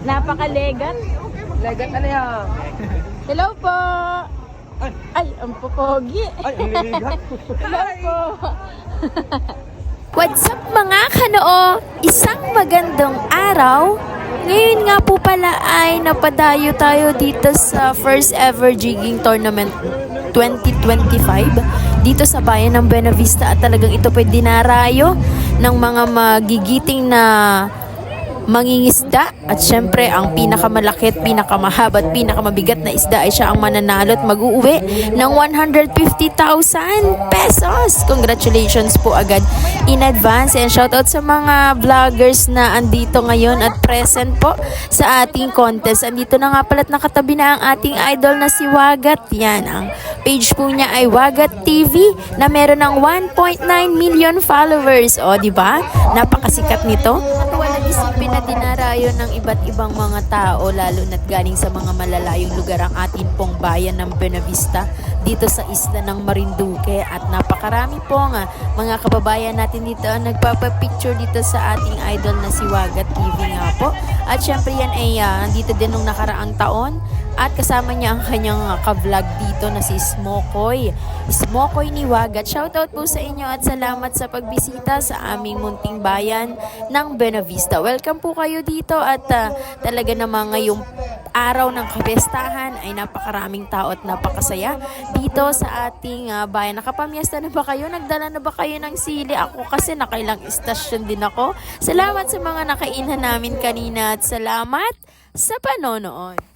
Napakalegat. Legat ano yan? Hello po. Ay, ang popogi. Ay, ang liligat. Hello po. What's up mga kanoo? Isang magandang araw. Ngayon nga po pala ay napadayo tayo dito sa first ever jigging tournament 2025 dito sa bayan ng Buena Vista at talagang ito po ay dinarayo ng mga magigiting na mangingisda at syempre ang pinakamalaki at pinakamahaba at pinakamabigat na isda ay siya ang mananalo at mag-uuwi ng 150,000 pesos. Congratulations po agad in advance and shoutout sa mga vloggers na andito ngayon at present po sa ating contest. Andito na nga pala at nakatabi na ang ating idol na si Wagat. Yan, ang page po niya ay Wagat TV na meron ng 1.9 million followers. O, di ba? Napakasikat nito. At walang isipin na dinarayo ng iba't ibang mga tao lalo na't galing sa mga malalayong lugar ang atin pong bayan ng Buenavista dito sa isla ng Marinduque at napakarami pong ah, mga kababayan natin dito ang nagpapapicture dito sa ating idol na si Wagat TV nga po. At syempre yan ay ah, nandito din nung nakaraang taon at kasama niya ang kanyang ah, ka-vlog dito na si Smokoy. Smokoy ni Wagat. Shoutout po sa inyo at salamat sa pagbisita sa aming munting bayan ng Buenavista. Welcome po kayo dito at ah, talaga namang ngayong araw ng kabestahan ay napakaraming tao at napakasaya dito sa ating ah, bayan. Nakapamiesta na ba kayo? Nagdala na ba kayo ng sili? Ako kasi nakailang istasyon din ako. Salamat sa mga nakainan namin kanina at salamat sa panonood.